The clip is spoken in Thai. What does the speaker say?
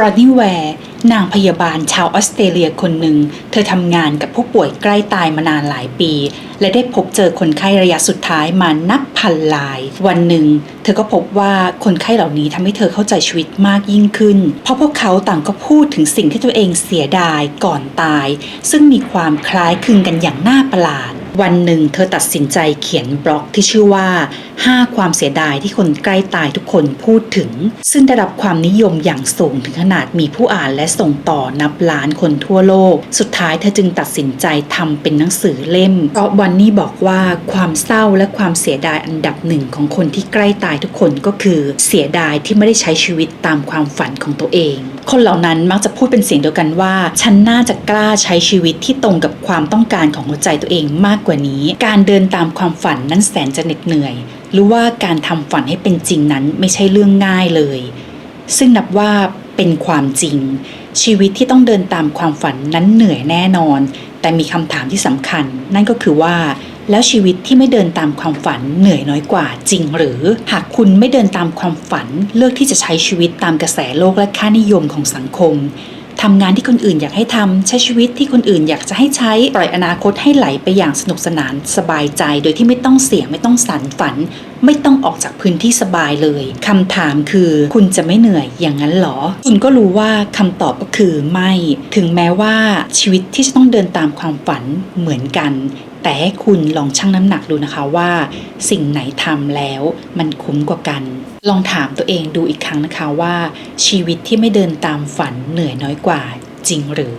รอนนี่แวร์นางพยาบาลชาวออสเตรเลียคนหนึ่ง เธอทำงานกับผู้ป่วยใกล้ตายมานานหลายปี และได้พบเจอคนไข้ระยะสุดท้ายมานับพันราย วันหนึ่ง เธอก็พบว่าคนไข้เหล่านี้ทำให้เธอเข้าใจชีวิตมากยิ่งขึ้น เพราะพวกเขาต่างก็พูดถึงสิ่งที่ตัวเองเสียดายก่อนตาย ซึ่งมีความคล้ายคลึงกันอย่างน่าประหลาด วันหนึ่งเธอตัดสินใจเขียนบล็อกที่ชื่อว่า 5 ความเสียดายที่คนใกล้ตายทุกคนพูดถึง ซึ่งได้รับความนิยมอย่างสูงถึงขนาดมีผู้อ่านและส่งต่อนับล้านคนทั่วโลก สุดท้ายเธอจึงตัดสินใจทำเป็นหนังสือเล่ม เพราะวันนี้บอกว่าความเศร้าและความเสียดายอันดับหนึ่งของคนที่ใกล้ตายทุกคนก็คือเสียดายที่ไม่ได้ใช้ชีวิตตามความฝันของตัวเอง คนเหล่านั้นมักจะพูดเป็นเสียงเดียวกันว่า ฉันน่าจะกล้าใช้ชีวิตที่ตรงกับความต้องการของหัวใจตัวเองมากากกว่านี้ การเดินตามความฝันนั้นแสนจะเหน็ดเหนื่อย หรือว่าการทำฝันให้เป็นจริงนั้นไม่ใช่เรื่องง่ายเลย ซึ่งนับว่าเป็นความจริง ชีวิตที่ต้องเดินตามความฝันนั้นเหนื่อยแน่นอน แต่มีคำถามที่สำคัญ นั่นก็คือว่าแล้วชีวิตที่ไม่เดินตามความฝันเหนื่อยน้อยกว่าจริงหรือ หากคุณไม่เดินตามความฝัน เลือกที่จะใช้ชีวิตตามกระแสโลกและค่านิยมของสังคม ทำงานที่คนอื่นอยากให้ทำใช้ชีวิตที่คนอื่นอยากจะให้ใช้ปล่อยอนาคตให้ไหลไปอย่างสนุกสนานสบายใจ โดยที่ไม่ต้องเสี่ยงไม่ต้องสันฝัน ไม่ต้องออกจากพื้นที่สบายเลยคำถามคือคุณจะไม่เหนื่อยอย่างนั้นหรอ คุณก็รู้ว่าคำตอบก็คือไม่ ถึงแม้ว่าชีวิตที่จะต้องเดินตามความฝันเหมือนกันแต่ให้คุณลองชั่งน้ำหนักดูนะคะว่า สิ่งไหนทำแล้วมันคุ้มกว่ากัน ลองถามตัวเองดูอีกครั้งนะคะว่า ชีวิตที่ไม่เดินตามฝันเหนื่อยน้อยกว่าจริงหรือ